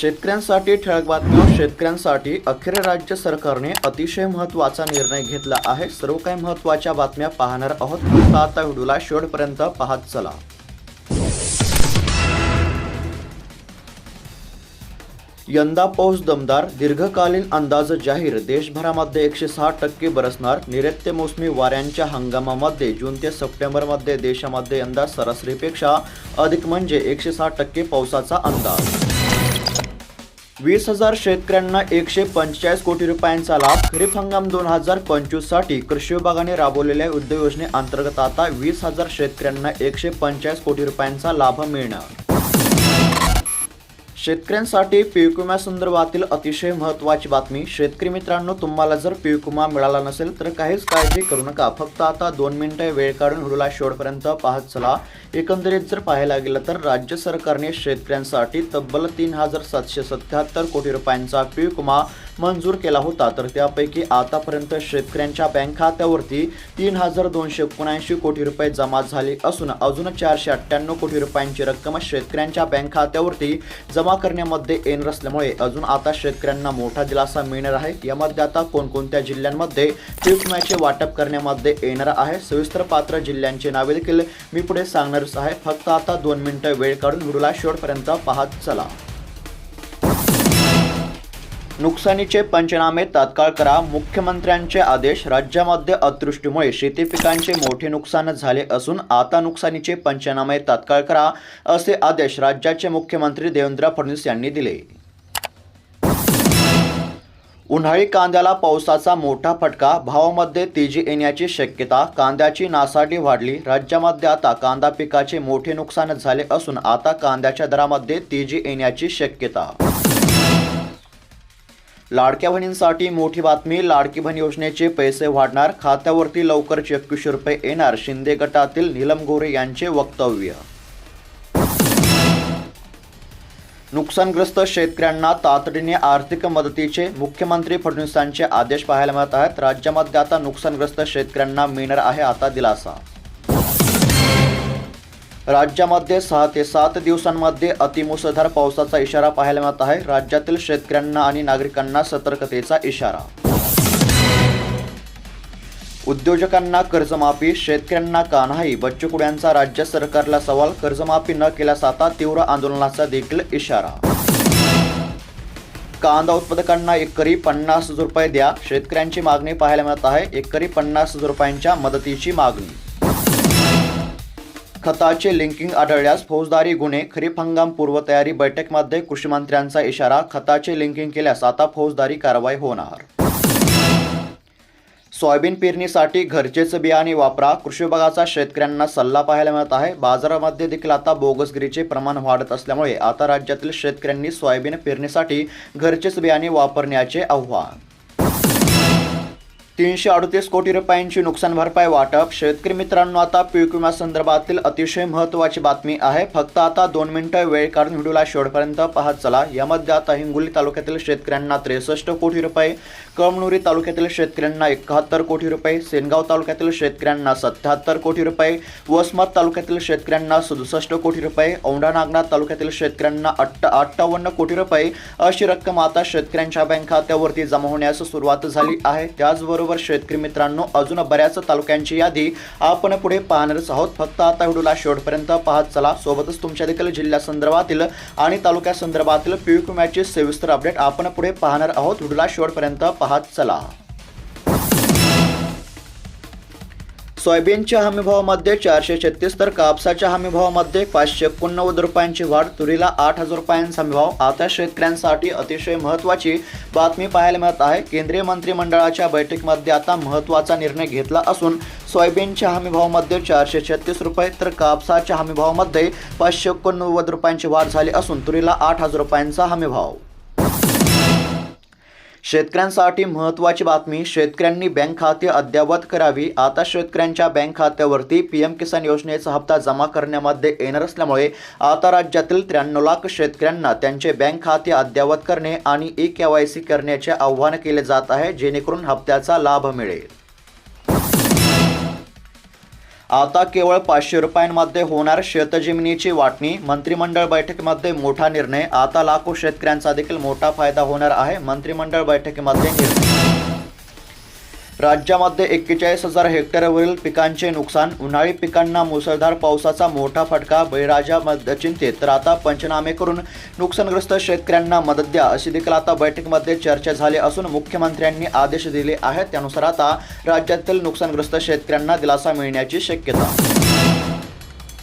शेतकऱ्यांसाठी ठळक बातम्या शेतकऱ्यांसाठी अखेर राज्य सरकारने अतिशय महत्त्वाचा निर्णय घेतला आहे. सर्व काही महत्त्वाच्या बातम्या पाहणार आहोत. आता व्हिडिओला शेवटपर्यंत पाहत चला. यंदा पाऊस दमदार दीर्घकालीन अंदाज जाहीर. देशभरामध्ये एकशे सहा टक्के बरसणार. नैऋत्य मोसमी वाऱ्यांच्या हंगामामध्ये जून ते सप्टेंबरमध्ये देशामध्ये यंदा सरासरीपेक्षा अधिक म्हणजे एकशे सहा टक्के पावसाचा अंदाज. वीस हजार शेतकऱ्यांना एकशे पंचेचाळीस कोटी रुपयांचा लाभ खरीप हंगाम दोन हजार पंचवीससाठी कृषी विभागाने राबवलेल्या उद्योग योजनेअंतर्गत आता वीस हजार शेतकऱ्यांना एकशे पंचेचाळीस कोटी रुपयांचा लाभ मिळणार. शेतकऱ्यांसाठी पीक विम्यासंदर्भातील अतिशय महत्त्वाची बातमी. शेतकरी मित्रांनो तुम्हाला जर पीक विमा मिळाला नसेल तर काहीच काळजी करू नका. फक्त आता दोन मिनिटं वेळ काढून व्हिडिओला शेवटपर्यंत पाहत चला. एकंदरीत जर पाहायला गेलं तर राज्य सरकारने शेतकऱ्यांसाठी तब्बल तीन हजार सातशे सत्याहत्तर कोटी रुपयांचा पिवकुमा विमा मंजूर केला होता तर त्यापैकी आतापर्यंत शेतकऱ्यांच्या बँक खात्यावरती तीन हजार दोनशे एकोणऐंशी कोटी रुपये जमा झाले असून अजून चारशे अठ्ठ्याण्णव कोटी रुपयांची रक्कम शेतकऱ्यांच्या बँक खात्यावरती जमा करण्यामध्ये येणार असल्यामुळे अजून आता शेतकऱ्यांना मोठा दिलासा मिळणार आहे. यामध्ये आता कोणकोणत्या जिल्ह्यांमध्ये पीक विम्याचे वाटप करण्यामध्ये येणार आहे? सविस्तर पात्र जिल्ह्यांची नावे देखील मी पुढे सांगणारच आहे. फक्त आता दोन मिनिटं वेळ काढून व्हिडिओला शेवटपर्यंत पाहत चला. नुकसानीचे पंचनामे तात्काळ करा. मुख्यमंत्र्यांचे आदेश राज्यामध्ये अतिवृष्टीमुळे शेती पिकांचे मोठे नुकसान झाले असून आता नुकसानीचे पंचनामे तात्काळ करा असे आदेश राज्याचे मुख्यमंत्री देवेंद्र फडणवीस यांनी दिले. उन्हाळी कांद्याला पावसाचा मोठा फटका. भावामध्ये तेजी येण्याची शक्यता. कांद्याची नासाडी वाढली. राज्यामध्ये आता कांदा पिकाचे मोठे नुकसान झाले असून आता कांद्याच्या दरामध्ये तेजी येण्याची शक्यता. लाडक्या बहिणींसाठी मोठी बातमी लाडकी बहीण योजनेचे पैसे वाढणार खात्यावरती लवकर एकवीसशे रुपये येणार शिंदे गटातील नीलम गोरे यांचे वक्तव्य. नुकसानग्रस्त शेतकऱ्यांना तातडीने आर्थिक मदतीचे मुख्यमंत्री फडणवीसांचे आदेश पाहायला मिळत आहेत. राज्यामध्ये आता नुकसानग्रस्त शेतकऱ्यांना मिळणार आहे आता दिलासा. राज्यामध्ये सहा ते सात दिवसांमध्ये अतिमुसळधार पावसाचा इशारा पाहायला मिळत आहे. राज्यातील शेतकऱ्यांना आणि नागरिकांना सतर्कतेचा इशारा. उद्योजकांना कर्जमाफी शेतकऱ्यांना कानाही बच्चू कुड्यांचा राज्य सरकारला सवाल कर्जमाफी न केल्यास आता तीव्र आंदोलनाचा देखील इशारा. कांदा उत्पादकांना एकरी पन्नास हजार रुपये द्या शेतकऱ्यांची मागणी पाहायला मिळत आहे. एकरी पन्नास हजार रुपयांच्या मदतीची मागणी. खताचे लिंकिंग आढळल्यास फौजदारी गुन्हे खरीप हंगाम पूर्वतयारी बैठकमध्ये कृषी मंत्र्यांचा इशारा खताचे लिंकिंग केल्यास आता फौजदारी कारवाई होणार. सोयाबीन पेरणीसाठी घरचेच बियाणे वापरा. कृषी विभागाचा शेतकऱ्यांना सल्ला पाहायला मिळत आहे. बाजारामध्ये देखील आता बोगसगिरीचे प्रमाण वाढत असल्यामुळे आता राज्यातील शेतकऱ्यांनी सोयाबीन पेरणीसाठी घरचेच बियाणे वापरण्याचे आव्हान. तीनशे अडतीस कोटी रुपयांची नुकसान भरपाई वाटप. शेतकरी मित्रांनो आता पीक विमा संदर्भातील अतिशय महत्त्वाची बातमी आहे. फक्त आता दोन मिनिटं वेळ काढून व्हिडिओला शेवटपर्यंत पाहत चला. यामध्ये आता हिंगोली तालुक्यातील शेतकऱ्यांना त्रेसष्ट कोटी रुपये कळमनुरी तालुक्यातील शेतकऱ्यांना एकाहत्तर कोटी रुपये सेनगाव तालुक्यातील शेतकऱ्यांना सत्याहत्तर कोटी रुपये वसमत तालुक्यातील शेतकऱ्यांना सदुसष्ट कोटी रुपये औंढा नागनाथ तालुक्यातील शेतकऱ्यांना अट्ट अठ्ठावन्न कोटी रुपये अशी रक्कम आता शेतकऱ्यांच्या बँक खात्यावरती जमा होण्यास सुरुवात झाली आहे. त्याचबरोबर शेतकरी मित्रांनो अजून बऱ्याच तालुक्यांची यादी आपण पुढे पाहणारच आहोत. फक्त आता व्हिडिओला शेवटपर्यंत पाहत चला. सोबतच तुमच्या देखील जिल्ह्या संदर्भातील आणि तालुक्या संदर्भातील पीक विम्याचे सविस्तर अपडेट आपण पुढे पाहणार आहोत. व्हिडिओला शेवटपर्यंत पाहत चला. सोयाबीनच्या हमीभावामध्ये चारशे छत्तीस तर कापसाच्या हमीभावामध्ये पाचशे एकोणनव्वद रुपयांची वाढ. तुरीला आठ हजार रुपयांचा हमीभाव. आता शेतकऱ्यांसाठी अतिशय महत्त्वाची बातमी पाहायला मिळत आहे. केंद्रीय मंत्रिमंडळाच्या बैठकीमध्ये आता महत्त्वाचा निर्णय घेतला असून सोयाबीनच्या हमीभावामध्ये चारशे छत्तीस रुपये तर कापसाच्या हमीभावामध्ये पाचशे एकोणनव्वद रुपयांची वाढ झाली असून तुरीला आठ हजार रुपयांचा हमीभाव. शेतकऱ्यांसाठी महत्त्वाची बातमी शेतकऱ्यांनी बँक खाते अद्ययावत करावी. आता शेतकऱ्यांच्या बँक खात्यावरती पी एम किसान योजनेचा हप्ता जमा करण्यामध्ये येणार असल्यामुळे आता राज्यातील त्र्याण्णव लाख शेतकऱ्यांना त्यांचे बँक खाते अद्ययावत करणे आणि ई के वाय सी करण्याचे आव्हान केले जात आहे जेणेकरून हप्त्याचा लाभ मिळेल. आता केवळ पाचशे रुपयांमध्ये होणार शेतजमिनीची वाटणी. मंत्रिमंडळ बैठकीमध्ये मोठा निर्णय. आता लाखो शेतकऱ्यांचा देखील मोठा फायदा होणार आहे. मंत्रिमंडळ बैठकीमध्ये निर्णय. राज्यामध्ये एक्केचाळीस हजार हेक्टरवरील पिकांचे नुकसान उन्हाळी पिकांना मुसळधार पावसाचा मोठा फटका बळीराजामध्ये चिंतेत तर आता पंचनामे करून नुकसानग्रस्त शेतकऱ्यांना मदत द्या अशी देखील आता बैठकीमध्ये चर्चा झाली असून मुख्यमंत्र्यांनी आदेश दिले आहेत. त्यानुसार आता राज्यातील नुकसानग्रस्त शेतकऱ्यांना दिलासा मिळण्याची शक्यता.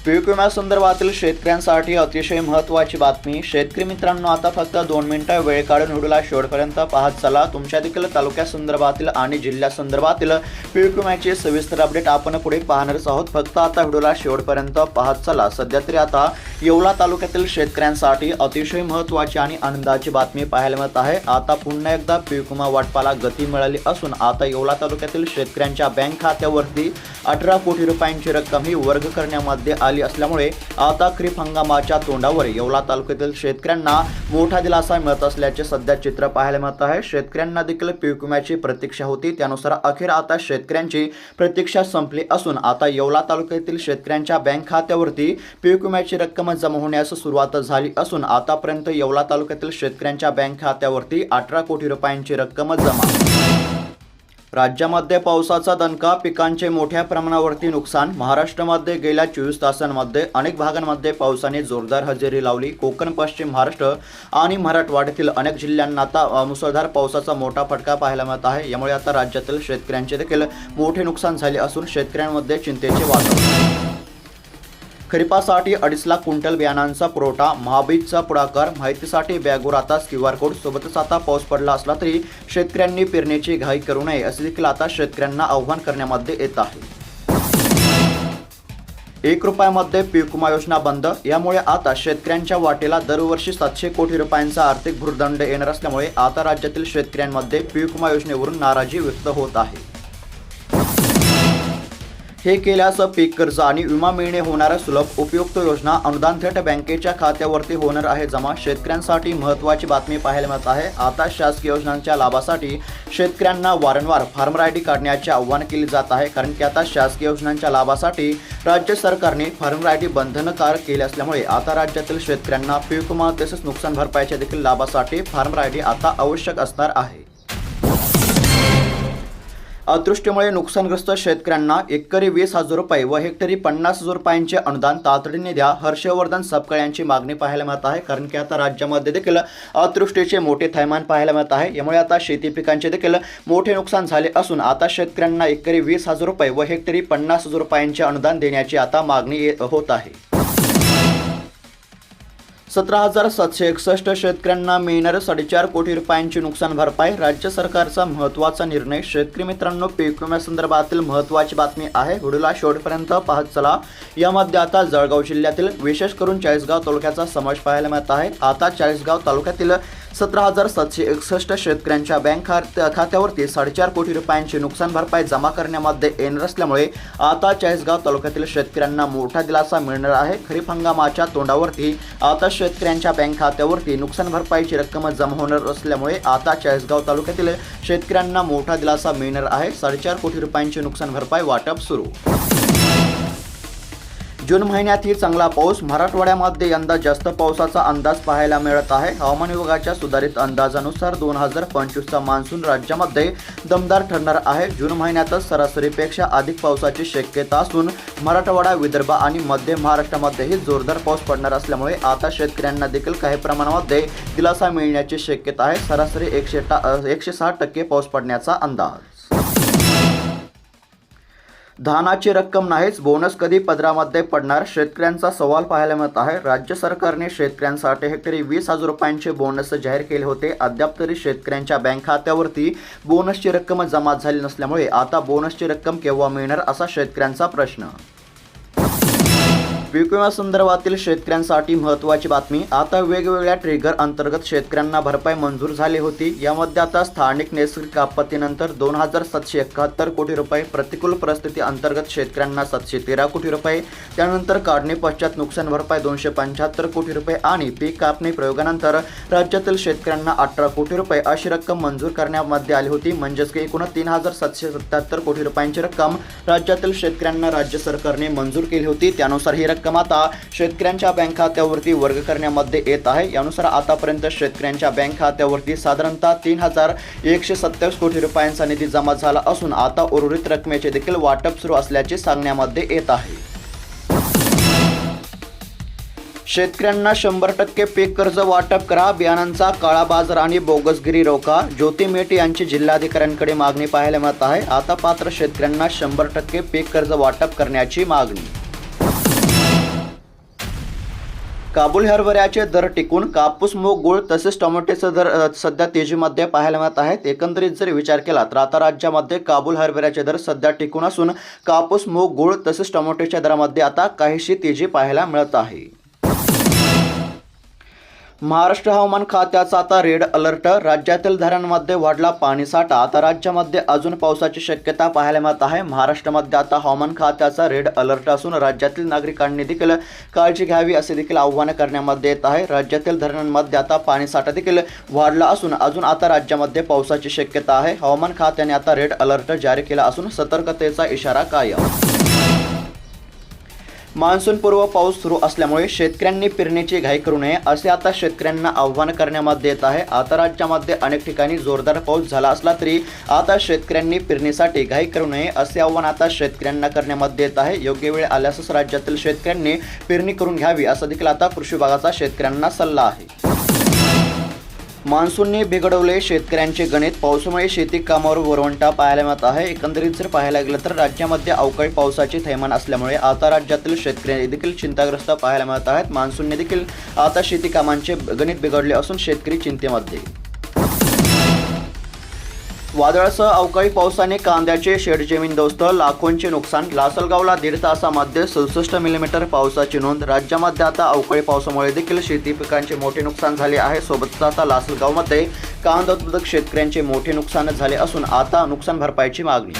पीक विम्यासंदर्भातील शेतकऱ्यांसाठी अतिशय महत्त्वाची बातमी. शेतकरी मित्रांनो आता फक्त दोन मिनिटं वेळ काढून व्हिडिओला शेवटपर्यंत पाहत चला. तुमच्या देखील तालुक्यासंदर्भातील आणि जिल्ह्यासंदर्भातील पीक विम्याचे सविस्तर अपडेट आपण पुढे पाहणारच आहोत. फक्त आता व्हिडिओला शेवटपर्यंत पाहत चला. सध्या तरी आता येवला तालुक्यातील शेतकऱ्यांसाठी अतिशय महत्त्वाची आणि आनंदाची बातमी पाहायला मिळत आहे. आता पुन्हा एकदा पीक विमा वाटपाला गती मिळाली असून आता येवला तालुक्यातील शेतकऱ्यांच्या बँक खात्यावरती अठरा कोटी रुपयांची रक्कम ही वर्ग करण्यामध्ये आली असल्यामुळे आता खरीप हंगामाच्या तोंडावर येवला तालुक्यातील शेतकऱ्यांना मोठा दिलासा मिळत असल्याचे सध्या चित्र पाहायला मिळत आहे. शेतकऱ्यांना देखील पीक विम्याची प्रतीक्षा होती. त्यानुसार अखेर आता शेतकऱ्यांची प्रतीक्षा संपली असून आता येवला तालुक्यातील शेतकऱ्यांच्या बँक खात्यावरती पीक विम्याची रक्कम जमा होण्यास सुरुवात झाली असून आतापर्यंत येवला तालुक्यातील शेतकऱ्यांच्या बँक खात्यावरती अठरा कोटी रुपयांची रक्कम जमा राज्यामध्ये पावसाचा दणका पिकांचे मोठ्या प्रमाणावरती नुकसान महाराष्ट्रामध्ये गेल्या चोवीस तासांमध्ये अनेक भागांमध्ये पावसाने जोरदार हजेरी लावली. कोकण पश्चिम महाराष्ट्र आणि मराठवाड्यातील अनेक जिल्ह्यांना आता मुसळधार पावसाचा मोठा फटका पाहायला मिळत आहे. यामुळे आता राज्यातील शेतकऱ्यांचे देखील मोठे नुकसान झाले असून शेतकऱ्यांमध्ये चिंतेचे वातावरण खरीपासाठी अडीच लाख क्विंटल बियाणांचा पुरवठा महाबीजचा पुढाकार माहितीसाठी बॅगवर आता क्यू आर कोड सोबतच आता पाऊस पडला असला तरी शेतकऱ्यांनी पेरणीची घाई करू नये असे देखील आता शेतकऱ्यांना आव्हान करण्यामध्ये येत आहे. एक रुपयामध्ये पीक विमा योजना बंद यामुळे आता शेतकऱ्यांच्या वाटेला दरवर्षी सातशे कोटी रुपयांचा आर्थिक भूर्दंड येणार असल्यामुळे आता राज्यातील शेतकऱ्यांमध्ये पीक विमा योजनेवरून नाराजी व्यक्त होत आहे. हे केल्यास पीक कर्ज आणि विमा मिळणे होणाऱ्या सुलभ उपयुक्त योजना अनुदान थेट बँकेच्या खात्यावरती होणार आहे. जमा शेतकऱ्यांसाठी महत्त्वाची बातमी पाहायला मिळत आहे. आता शासकीय योजनांच्या लाभासाठी शेतकऱ्यांना वारंवार फार्मर आय डी काढण्याचे आव्हान केले जात आहे. कारण की आता शासकीय योजनांच्या लाभासाठी राज्य सरकारने फार्मर आय डी बंधनकारक केले असल्यामुळे आता राज्यातील शेतकऱ्यांना पीक विमा तसेच नुकसान भरपाईच्या देखील लाभासाठी फार्मर आय डी आता आवश्यक असणार आहे. अदृष्टीमुळे नुकसानग्रस्त शेतकऱ्यांना एकरी वीस हजार रुपये व हेक्टरी पन्नास हजार रुपयांचे अनुदान तातडीने द्या हर्षवर्धन सपकाळ यांची मागणी पाहायला मिळत आहे. कारण की आता राज्यामध्ये देखील अतिवृष्टीचे मोठे थैमान पाहायला मिळत आहे. यामुळे आता शेती पिकांचे देखील मोठे नुकसान झाले असून आता शेतकऱ्यांना एकरी वीस हजार रुपये व हेक्टरी पन्नास हजार रुपयांचे अनुदान देण्याची आता मागणी होत आहे. सतरा हजार सातशे एकसष्ट शेतकऱ्यांना मिळणार साडेचार कोटी रुपयांची नुकसान भरपाई राज्य सरकारचा महत्त्वाचा निर्णय. शेतकरी मित्रांनो पीक विम्यासंदर्भातील महत्त्वाची बातमी आहे. व्हिडिओला शेवटपर्यंत पाहत चला. यामध्ये आता जळगाव जिल्ह्यातील विशेष करून चाळीसगाव तालुक्याचा समावेश पाहायला मिळत आहे. आता चाळीसगाव तालुक्यातील सतरा हजार सातशे एकसष्ट शेतकऱ्यांच्या बँक खात्यावरती साडेचार कोटी रुपयांची नुकसान भरपाई जमा करण्यामध्ये येणार असल्यामुळे आता चाळीसगाव तालुक्यातील शेतकऱ्यांना मोठा दिलासा मिळणार आहे. खरीप हंगामाच्या तोंडावरती आता शेतकऱ्यांच्या बँक खात्यावरती नुकसान भरपाईची रक्कम जमा होणार असल्यामुळे आता चाळीसगाव तालुक्यातील शेतकऱ्यांना मोठा दिलासा मिळणार आहे. साडेचार कोटी रुपयांची नुकसान भरपाई वाटप सुरू. जून महिन्यातही चांगला पाऊस मराठवाड्यामध्ये यंदा जास्त पावसाचा अंदाज पाहायला मिळत आहे. हवामान विभागाच्या सुधारित अंदाजानुसार दोन हजार पंचवीसचा मान्सून राज्यामध्ये दमदार ठरणार आहे. जून महिन्यातच सरासरीपेक्षा अधिक पावसाची शक्यता असून मराठवाडा विदर्भ आणि मध्य महाराष्ट्रामध्येही जोरदार पाऊस पडणार असल्यामुळे आता शेतकऱ्यांना देखील काही प्रमाणामध्ये दिलासा मिळण्याची शक्यता आहे. सरासरी एकशे टा एकशे सहा टक्के पाऊस पडण्याचा अंदाज धानाची रक्कम नाहीच बोनस कधी पदरामध्ये पडणार? शेतकऱ्यांचा सवाल पाहायला मिळत आहे. राज्य सरकारने शेतकऱ्यांसाठी हेक्टरी वीस हजार रुपयांचे बोनस जाहीर केले होते. अद्याप तरी शेतकऱ्यांच्या बँक खात्यावरती बोनसची रक्कम जमा झाली नसल्यामुळे आता बोनसची रक्कम केव्हा मिळणार असा शेतकऱ्यांचा प्रश्न. विमा संदर्भातील शेतकऱ्यांसाठी महत्त्वाची बातमी. आता वेगवेगळ्या ट्रिगर अंतर्गत शेतकऱ्यांना भरपाई मंजूर झाली होती. यामध्ये आता स्थानिक नैसर्गिक आपत्तीनंतर दोन हजार सातशे एकाहत्तर कोटी रुपये प्रतिकूल परिस्थिती अंतर्गत शेतकऱ्यांना सातशे तेरा कोटी रुपये त्यानंतर काढणी पश्चात नुकसान भरपाई दोनशे पंच्याहत्तर कोटी रुपये आणि पीक कापणी प्रयोगानंतर राज्यातील शेतकऱ्यांना अठरा कोटी रुपये अशी रक्कम मंजूर करण्यामध्ये आली होती. म्हणजेच की एकूण तीन हजार सातशे सत्याहत्तर कोटी रुपयांची रक्कम राज्यातील शेतकऱ्यांना राज्य सरकारने मंजूर केली होती. त्यानुसार ही रक्कम आता शेतकऱ्यांच्या बँक खात्यावरती वर्ग करण्यामध्ये येत आहे. यानुसार आतापर्यंत शेतकऱ्यांच्या बँक खात्यावरती साधारणतः तीन हजार एकशे सत्तावीस कोटी रुपयांचा निधी जमा झाला असून आता उर्वरित रकमेचे देखील वाटप सुरू असल्याचे सांगण्यामध्ये येत आहे. शेतकऱ्यांना शंभर टक्के पीक कर्ज वाटप करा बियाणांचा काळा बाजार आणि बोगसगिरी रोखा. ज्योती मेटे यांची जिल्हाधिकाऱ्यांकडे मागणी पाहायला मिळत आहे. आता पात्र शेतकऱ्यांना शंभर टक्के पीक कर्ज वाटप करण्याची मागणी. काबूल हरभऱ्याचे दर टिकून कापूस मूग गुळ तसेच टोमॅटोचे दर सध्या तेजीमध्ये पाहायला मिळत आहेत. एकंदरीत जर विचार केला तर आता राज्यामध्ये काबूल हरभऱ्याचे दर सध्या टिकून असून कापूस मूग गुळ तसेच टोमॅटोच्या दरामध्ये आता काहीशी तेजी पाहायला मिळत आहे. महाराष्ट्र हवामान खात्याचा आता रेड अलर्ट. राज्यातील धरणमध्ये वाढला पाणीसाठा आता राज्यामध्ये अजून पावसाची शक्यता पाहायला मिळत आहे. महाराष्ट्रामध्ये आता हवामान खात्याचा रेड अलर्ट असून राज्यातील नागरिकांनी देखील काळजी घ्यावी असे देखील आव्हान करण्यामध्ये येत आहे. राज्यातील धरणांमध्ये आता पाणीसाठा देखील वाढला असून अजून आता राज्यामध्ये पावसाची शक्यता आहे. हवामान खात्याने आता रेड अलर्ट जारी केला असून सतर्कतेचा इशारा कायम. मान्सूनपूर्व पाऊस सुरू असल्यामुळे शेतकऱ्यांनी पेरणीची घाई करू नये असे आता शेतकऱ्यांना आव्हान करण्यामध्ये येत आहे. आता राज्यामध्ये अनेक ठिकाणी जोरदार पाऊस झाला असला तरी आता शेतकऱ्यांनी पेरणीसाठी घाई करू नये असे आव्हान आता शेतकऱ्यांना करण्यामध्ये येत आहे. योग्य वेळ आल्यासच राज्यातील शेतकऱ्यांनी पेरणी करून घ्यावी असा देखील आता कृषी विभागाचा शेतकऱ्यांना सल्ला आहे. मान्सूनने बिघडवले शेतकऱ्यांचे गणित. पावसामुळे शेती कामावर वरवंटा पाहायला मिळत आहे. एकंदरीत जर पाहायला गेलं तर राज्यामध्ये अवकाळी पावसाचे थैमान असल्यामुळे आता राज्यातील शेतकरी देखील चिंताग्रस्त पाहायला मिळत आहेत. मान्सूनने देखील आता शेती कामांचे गणित बिघडले असून शेतकरी चिंतेमध्ये. वादळासह अवकाळी पावसाने कांद्याचे शेड जमीन दोस्त लाखोंचे नुकसान लासलगावला दीड तासामध्ये सदुसष्ट मिलीमीटर पावसाची नोंद राज्यामध्ये आता अवकाळी पावसामुळे देखील शेती पिकांचे मोठे नुकसान झाले आहे. सोबतच आता लासलगावमध्ये कांदा उत्पादक शेतकऱ्यांचे मोठे नुकसान झाले असून आता नुकसान भरपाईची मागणी.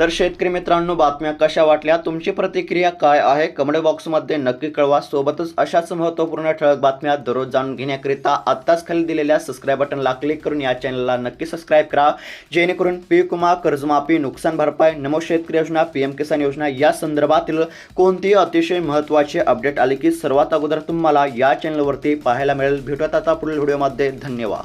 तर शेतकरी मित्रांनो बातम्या कशा वाटल्या? तुमची प्रतिक्रिया काय आहे? कमेंट बॉक्समध्ये नक्की कळवा. सोबतच अशाच महत्त्वपूर्ण ठळक बातम्या दररोज जाणून घेण्याकरिता आत्ताच खाली दिलेल्या सबस्क्राईब बटनला क्लिक करून या चॅनलला नक्की सबस्क्राईब करा. जेणेकरून पीक विमा कर्जमाफी नुकसान भरपाई नमो शेतकरी योजना पी एम किसान योजना या संदर्भातील कोणतीही अतिशय महत्त्वाचे अपडेट आले की सर्वात अगोदर तुम्हाला या चॅनलवरती पाहायला मिळेल. भेटूयात आता पुढील व्हिडिओमध्ये धन्यवाद.